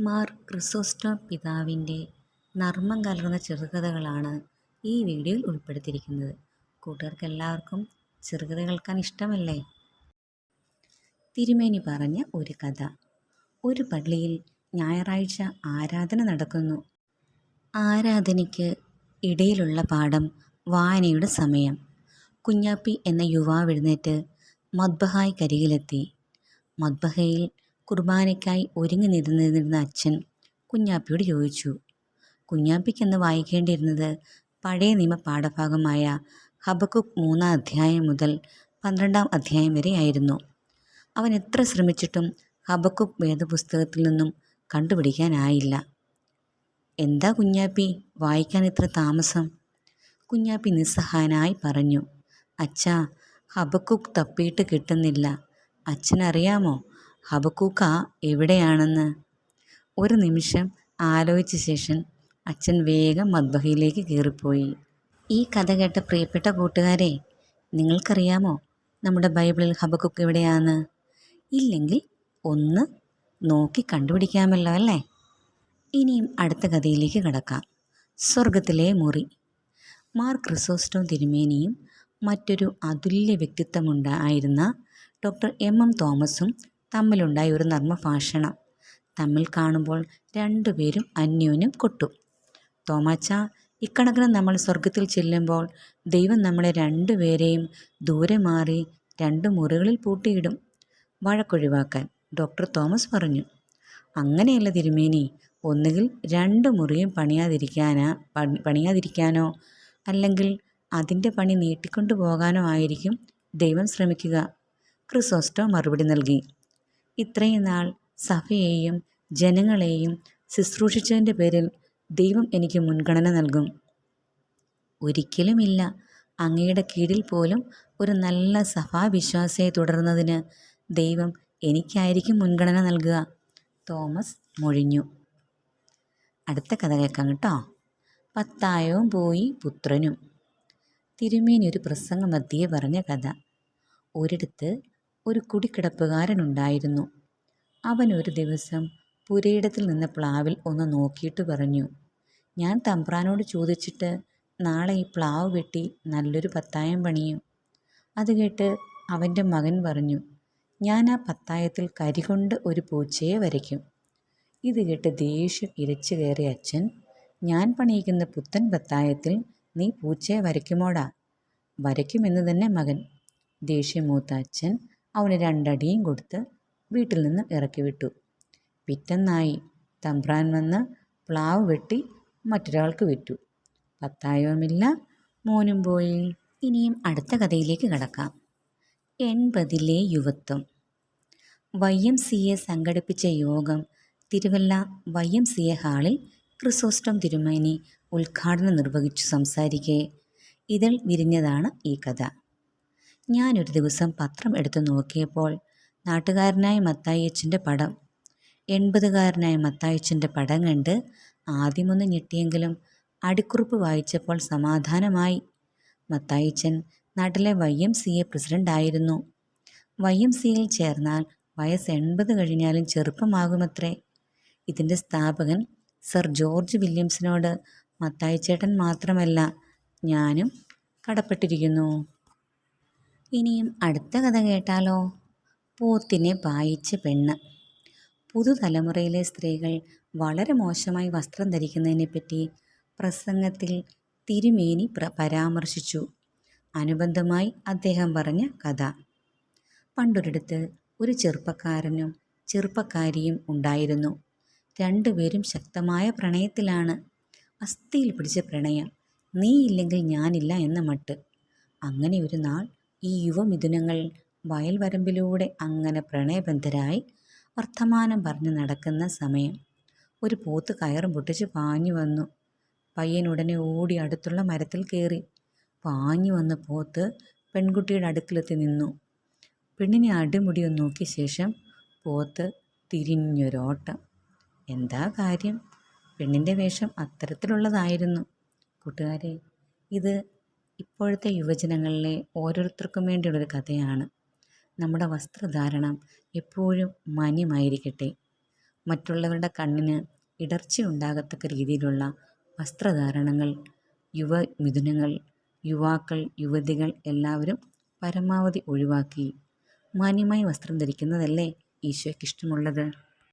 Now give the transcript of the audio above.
മാർ ക്രിസോസ്റ്റം പിതാവിന്റെ നർമ്മം കലർന്ന ചെറുകഥകളാണ് ഈ വീഡിയോയിൽ ഉൾപ്പെടുത്തിയിരിക്കുന്നത്. കൂട്ടുകാർക്ക് എല്ലാവർക്കും ചെറുകഥ കേൾക്കാൻ ഇഷ്ടമല്ലേ? തിരുമേനി പറഞ്ഞ ഒരു കഥ. ഒരു പള്ളിയിൽ ഞായറാഴ്ച ആരാധന നടക്കുന്നു. ആരാധനയ്ക്ക് ഇടയിലുള്ള പാഠം വായനയുടെ സമയം. കുഞ്ഞാപ്പി എന്ന യുവാവ് എഴുന്നേറ്റ് മദ്ബഹായ്ക്കരികിലെത്തി. മദ്ബഹയിൽ കുർബാനയ്ക്കായി ഒരുങ്ങി നിന്നിരുന്ന അച്ഛൻ കുഞ്ഞാപ്പിയോട് ചോദിച്ചു കുഞ്ഞാപ്പിക്കെന്ന് വായിക്കേണ്ടിയിരുന്നത് പഴയ നിയമ പാഠഭാഗമായ ഹബക്കുക്ക് മൂന്നാം അധ്യായം മുതൽ പന്ത്രണ്ടാം അധ്യായം വരെ ആയിരുന്നു. അവൻ എത്ര ശ്രമിച്ചിട്ടും ഹബക്കുക്ക് വേദപുസ്തകത്തിൽ നിന്നും കണ്ടുപിടിക്കാനായില്ല. എന്താ കുഞ്ഞാപ്പി വായിക്കാൻ ഇത്ര താമസം? കുഞ്ഞാപ്പി നിസ്സഹായനായി പറഞ്ഞു അച്ഛാ ഹബക്കുക്ക് തപ്പിയിട്ട് കിട്ടുന്നില്ല. അച്ഛനറിയാമോ ഹബക്കൂക്ക എവിടെയാണെന്ന്. ഒരു നിമിഷം ആലോചിച്ച ശേഷം അച്ഛൻ വേഗം മദ്ബഹയിലേക്ക് കയറിപ്പോയി. ഈ കഥ കേട്ട പ്രിയപ്പെട്ട കൂട്ടുകാരെ നിങ്ങൾക്കറിയാമോ നമ്മുടെ ബൈബിളിൽ ഹബക്കുക്ക് എവിടെയാണ് ഇല്ലെങ്കിൽ ഒന്ന് നോക്കി കണ്ടുപിടിക്കാമല്ലോ അല്ലേ? ഇനിയും അടുത്ത കഥയിലേക്ക് കടക്കാം. സ്വർഗത്തിലെ മുറി. മാർ ക്രിസോസ്റ്റോ തിരുമേനിയും മറ്റൊരു അതുല്യ വ്യക്തിത്വമുണ്ടായിരുന്ന ഡോക്ടർ എം എം തോമസും തമ്മിലുണ്ടായ ഒരു നർമ്മഭാഷണം. തമ്മിൽ കാണുമ്പോൾ രണ്ടുപേരും അന്യോന്യം കൊട്ടു. തോമാച്ച ഇക്കണക്കിന് നമ്മൾ സ്വർഗത്തിൽ ചെല്ലുമ്പോൾ ദൈവം നമ്മളെ രണ്ടുപേരെയും ദൂരെ മാറി രണ്ട് മുറികളിൽ പൂട്ടിയിടും. വഴക്കൊഴിവാക്കാൻ ഡോക്ടർ തോമസ് പറഞ്ഞു. അങ്ങനെയല്ല തിരുമേനി ഒന്നുകിൽ രണ്ട് മുറിയും പണിയാതിരിക്കാനാ പണിയാതിരിക്കാനോ അല്ലെങ്കിൽ അതിന്റെ പണി നീട്ടിക്കൊണ്ടു പോകാനോ ആയിരിക്കും ദൈവം ശ്രമിക്കുക. ക്രിസോസ്റ്റോ മറുപടി നൽകി. ഇത്രയും നാൾ സഭയെയും ജനങ്ങളെയും ശുശ്രൂഷിച്ചതിന്റെ പേരിൽ ദൈവം എനിക്ക് മുൻഗണന നൽകും. ഒരിക്കലുമില്ല അങ്ങയുടെ കീഴിൽ പോലും ഒരു നല്ല സഭാവിശ്വാസിയെ തുടർന്നതിന് ദൈവം എനിക്കായിരിക്കും മുൻഗണന നൽകുക. തോമസ് മൊഴിഞ്ഞു. അടുത്ത കഥ കേൾക്കാം കേട്ടോ. പത്തായവും പോയി പുത്രനും. തിരുമേനി ഒരു പ്രസംഗ മധ്യേ പറഞ്ഞ കഥ. ഒരിടത്ത് ഒരു കുടിക്കിടപ്പുകാരനുണ്ടായിരുന്നു. അവൻ ഒരു ദിവസം പുരയിടത്തിൽ നിന്ന് പ്ലാവിൽ ഒന്ന് നോക്കിയിട്ട് പറഞ്ഞു ഞാൻ തമ്പ്രാനോട് ചോദിച്ചിട്ട് നാളെ ഈ പ്ലാവ് വെട്ടി നല്ലൊരു പത്തായം പണിയും അത് കേട്ട് അവന്റെ മകൻ പറഞ്ഞു ഞാൻ ആ പത്തായത്തിൽ കരികൊണ്ട് ഒരു പൂച്ചയെ വരയ്ക്കും ഇത് കേട്ട് ദേഷ്യം ഇരച്ചു കയറിയ അച്ഛൻ ഞാൻ പണിയിക്കുന്ന പുത്തൻ പത്തായത്തിൽ നീ പൂച്ചയെ വരയ്ക്കുമോടാ? വരയ്ക്കുമെന്ന് തന്നെ മകൻ ദേഷ്യം മൂത്ത അച്ഛൻ അവന് രണ്ടടിയും കൊടുത്ത് വീട്ടിൽ നിന്ന് ഇറക്കി വിട്ടു. പിറ്റന്നായി തമ്പ്രാൻ വന്ന് പ്ലാവ് വെട്ടി മറ്റൊരാൾക്ക് വിറ്റു. പത്തായവുമില്ല മോനും പോയി. ഇനിയും അടുത്ത കഥയിലേക്ക് കടക്കാം. എൺപതിലെ യുവത്വം. വൈ എം സി എ സംഘടിപ്പിച്ച യോഗം Thiruvalla Y M C A ഹാളിൽ ക്രിസോസ്റ്റം തിരുമേനി ഉദ്ഘാടനം നിർവഹിച്ചു സംസാരിക്കെ. ഇതിൽ വിരിഞ്ഞതാണ് ഈ കഥ. ഞാനൊരു ദിവസം പത്രം എടുത്തു നോക്കിയപ്പോൾ നാട്ടുകാരനായ മത്തായിയച്ചന്റെ പടം. എൺപതുകാരനായ മത്തായിച്ചന്റെ പടം കണ്ട് ആദ്യമൊന്ന് ഞെട്ടിയെങ്കിലും അടിക്കുറിപ്പ് വായിച്ചപ്പോൾ സമാധാനമായി. മത്തായിച്ചൻ നാട്ടിലെ വൈ എം സി എ പ്രസിഡന്റായിരുന്നു വൈ എം സിയിൽ ചേർന്നാൽ വയസ്സ് എൺപത് കഴിഞ്ഞാലും ചെറുപ്പമാകുമത്രേ. ഇതിന്റെ സ്ഥാപകൻ സർ ജോർജ് വില്യംസിനോട് മത്തായിച്ചേട്ടൻ മാത്രമല്ല ഞാനും കടപ്പെട്ടിരിക്കുന്നു. ഇനിയും അടുത്ത കഥ കേട്ടാലോ? പോത്തിനെ പായിച്ച പെണ്ണ്. പുതുതലമുറയിലെ സ്ത്രീകൾ വളരെ മോശമായി വസ്ത്രം ധരിക്കുന്നതിനെപ്പറ്റി പ്രസംഗത്തിൽ തിരുമേനി പ്ര പരാമർശിച്ചു. അനുബന്ധമായി അദ്ദേഹം പറഞ്ഞ കഥ. പണ്ടൊരിടത്ത് ഒരു ചെറുപ്പക്കാരനും ചെറുപ്പക്കാരിയും ഉണ്ടായിരുന്നു. രണ്ടുപേരും ശക്തമായ പ്രണയത്തിലാണ്. അസ്ഥിയിൽ പിടിച്ച പ്രണയം നീയില്ലെങ്കിൽ ഞാനില്ല എന്ന മട്ട്. അങ്ങനെ ഒരു നാൾ ഈ യുവമിഥുനങ്ങൾ വയൽവരമ്പിലൂടെ അങ്ങനെ പ്രണയബന്ധരായി വർത്തമാനം പറഞ്ഞ് നടക്കുന്ന സമയം. ഒരു പോത്ത് കയറും പൊട്ടിച്ച് പാഞ്ഞു വന്നു. പയ്യൻ ഉടനെ ഓടി അടുത്തുള്ള മരത്തിൽ കയറി. പാഞ്ഞു വന്ന പോത്ത് പെൺകുട്ടിയുടെ അടുക്കിലെത്തി നിന്നു. പെണ്ണിനെ അടിമുടിയൊന്ന് നോക്കിയ ശേഷം പോത്ത് തിരിഞ്ഞൊരോട്ടം. എന്താ കാര്യം? പെണ്ണിന്റെ വേഷം അത്തരത്തിലുള്ളതായിരുന്നു. കൂട്ടുകാരെ ഇത് ഇപ്പോഴത്തെ യുവജനങ്ങളിലെ ഓരോരുത്തർക്കും വേണ്ടിയുള്ളൊരു കഥയാണ്. നമ്മുടെ വസ്ത്രധാരണം എപ്പോഴും മാന്യമായിരിക്കട്ടെ. മറ്റുള്ളവരുടെ കണ്ണിന് ഇടർച്ചയുണ്ടാകത്തക്ക രീതിയിലുള്ള വസ്ത്രധാരണങ്ങൾ യുവ മിഥുനങ്ങൾ യുവാക്കൾ യുവതികൾ എല്ലാവരും പരമാവധി ഒഴിവാക്കി മാന്യമായി വസ്ത്രം ധരിക്കുന്നതല്ലേ ഈശോയ്ക്ക് ഇഷ്ടമുള്ളത്?